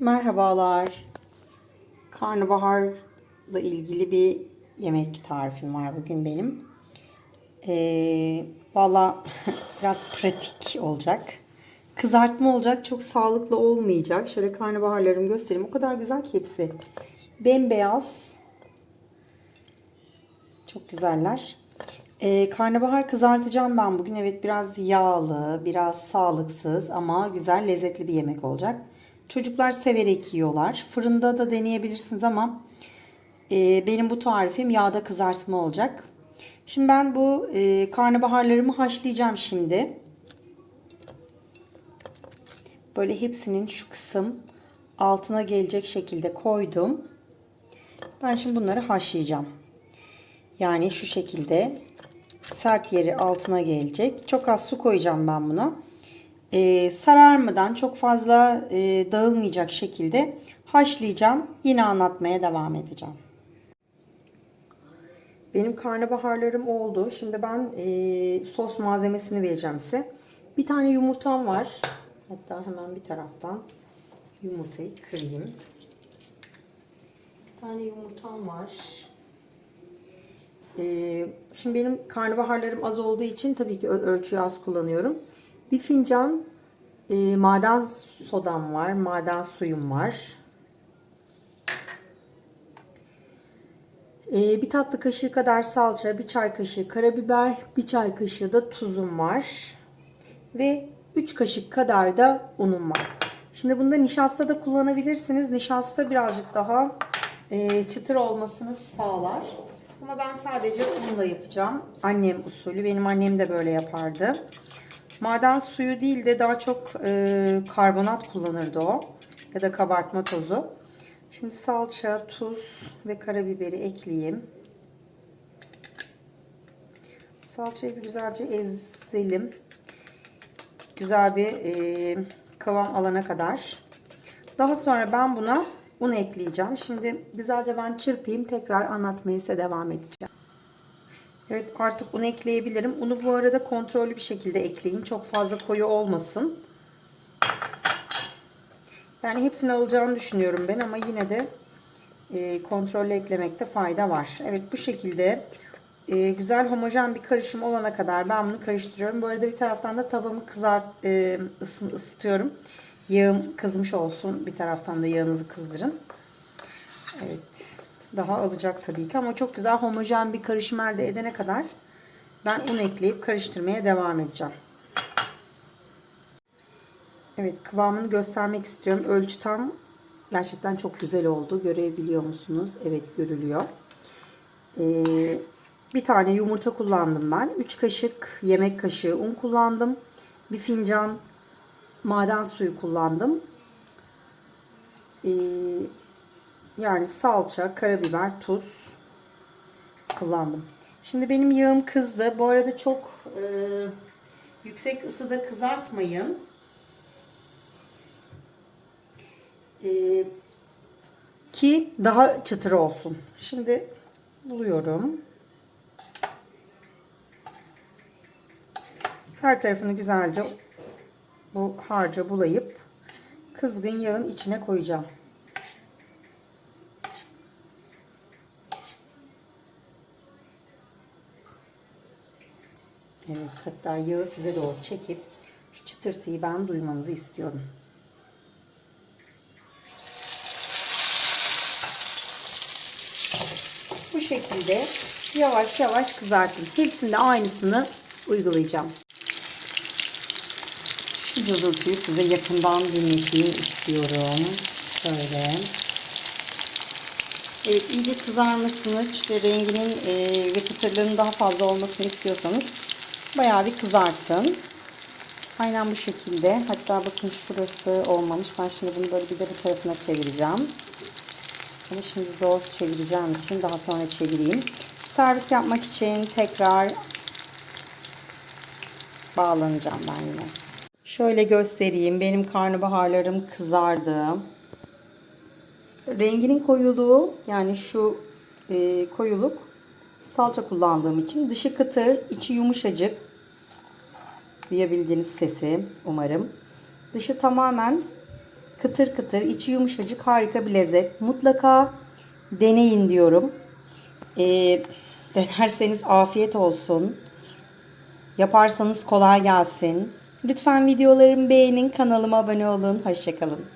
Merhabalar. Karnabaharla ilgili bir yemek tarifim var bugün benim. Ee, Valla biraz pratik olacak. Kızartma olacak. Çok sağlıklı olmayacak. Şöyle karnabaharlarımı göstereyim. O kadar güzel ki hepsi. Bembeyaz. Çok güzeller. Ee, karnabahar kızartacağım ben bugün. Evet biraz yağlı, biraz sağlıksız ama güzel, lezzetli bir yemek olacak. Çocuklar severek yiyorlar. Fırında da deneyebilirsiniz ama e, benim bu tarifim yağda kızartma olacak. Şimdi ben bu e, karnabaharlarımı haşlayacağım şimdi. Böyle hepsinin şu kısım altına gelecek şekilde koydum. Ben şimdi bunları haşlayacağım. Yani şu şekilde sert yeri altına gelecek. Çok az su koyacağım ben buna. Ee, sararmadan çok fazla e, dağılmayacak şekilde haşlayacağım. Yine anlatmaya devam edeceğim. Benim karnabaharlarım oldu. Şimdi ben e, sos malzemesini vereceğim size. Bir tane yumurtam var. Hatta hemen bir taraftan yumurtayı kırayım. Bir tane yumurtam var. Ee, şimdi benim karnabaharlarım az olduğu için tabii ki ölçüyü az kullanıyorum. Bir fincan e, maden sodam var, maden suyum var. E, bir tatlı kaşığı kadar salça, bir çay kaşığı karabiber, bir çay kaşığı da tuzum var. Ve 3 kaşık kadar da unum var. Şimdi bunda nişasta da kullanabilirsiniz. Nişasta birazcık daha e, çıtır olmasını sağlar. Ama ben sadece unla yapacağım. Annem usulü. Benim annem de böyle yapardı. Maden suyu değil de daha çok e, karbonat kullanırdı o. Ya da kabartma tozu. Şimdi salça, tuz ve karabiberi ekleyeyim. Salçayı bir güzelce ezelim. Güzel bir e, kıvam alana kadar. Daha sonra ben buna un ekleyeceğim. Şimdi güzelce ben çırpayım. Tekrar anlatmaya size devam edeceğim. Evet artık un ekleyebilirim. Unu bu arada kontrollü bir şekilde ekleyin. Çok fazla koyu olmasın. Yani hepsini alacağını düşünüyorum ben ama yine de e, kontrollü eklemekte fayda var. Evet bu şekilde e, güzel homojen bir karışım olana kadar ben bunu karıştırıyorum. Bu arada bir taraftan da tavamı kızart e, ısın, ısıtıyorum. Yağım kızmış olsun. Bir taraftan da yağınızı kızdırın. Evet. Daha alacak tabii ki ama çok güzel homojen bir karışım elde edene kadar ben un ekleyip karıştırmaya devam edeceğim. Evet kıvamını göstermek istiyorum. Ölçü tam gerçekten çok güzel oldu. Görebiliyor musunuz? Evet görülüyor. Ee, bir tane yumurta kullandım ben. 3 kaşık yemek kaşığı un kullandım. Bir fincan maden suyu kullandım. Ee, yani salça, karabiber, tuz kullandım. Şimdi benim yağım kızdı. Bu arada çok e, yüksek ısıda kızartmayın. E, ki daha çıtır olsun. Şimdi buluyorum. Her tarafını güzelce bu harca bulayıp kızgın yağın içine koyacağım. Evet hatta yağı size doğru çekip şu çıtırtıyı ben duymanızı istiyorum. Bu şekilde yavaş yavaş kızartın. Hepsinde aynısını uygulayacağım. Şu cızıltıyı size yakından dinleteyim istiyorum. Şöyle. Evet iyice kızarmasını işte renginin ve kıtırlığının daha fazla olmasını istiyorsanız bayağı bir kızartın. Aynen bu şekilde. Hatta bakın şurası olmamış. Ben şimdi bunu böyle bir de bu tarafına çevireceğim. Bunu şimdi zor çevireceğim için daha sonra çevireyim. Servis yapmak için tekrar bağlanacağım ben yine. Şöyle göstereyim. Benim karnabaharlarım kızardı. Renginin koyuluğu yani şu e, koyuluk salça kullandığım için dışı kıtır, içi yumuşacık. Duyabildiğiniz sesi umarım. Dışı tamamen Kıtır kıtır, içi yumuşacık harika bir lezzet. Mutlaka deneyin diyorum. Ee, denerseniz afiyet olsun. Yaparsanız kolay gelsin. Lütfen videolarımı beğenin, kanalıma abone olun. Hoşçakalın.